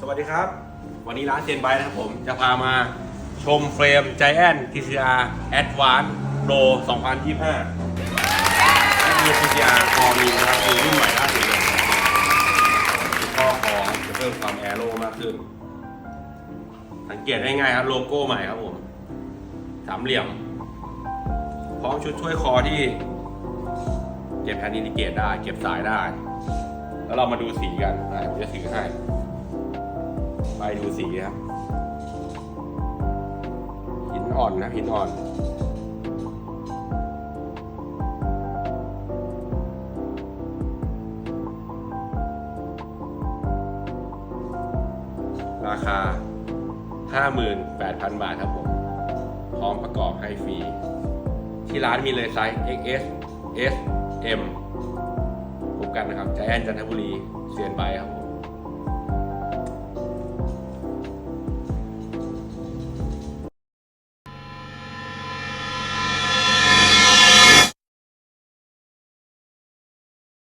สวัสดีครับ วันนี้ร้านเจนไบนะครับผมจะพามาชมเฟรม Giant TCR Advance Pro 2025นี่คือ TCR คอมีนะครับคือรุ่นใหม่ล่าสุดเลยข้อของจะเพิ่มความแอโร่มากขึ้น สังเกตได้ง่ายครับโลโก้ใหม่ครับผม สามเหลี่ยม พร้อมชุดช่วยคอที่ เก็บแฮนด์อินดิเกตได้ เก็บสายได้ แล้วเรามาดูสีกันนะผมจะถือให้ ไปดูสีครับ หินอ่อนนะ หินอ่อน ราคา 58,000 บาทครับผม พร้อมประกอบให้ฟรี ที่ร้านมีเลยไซส์ XS S M พบกันนะครับใจแอนจันทบุรีเซียนไบครับผม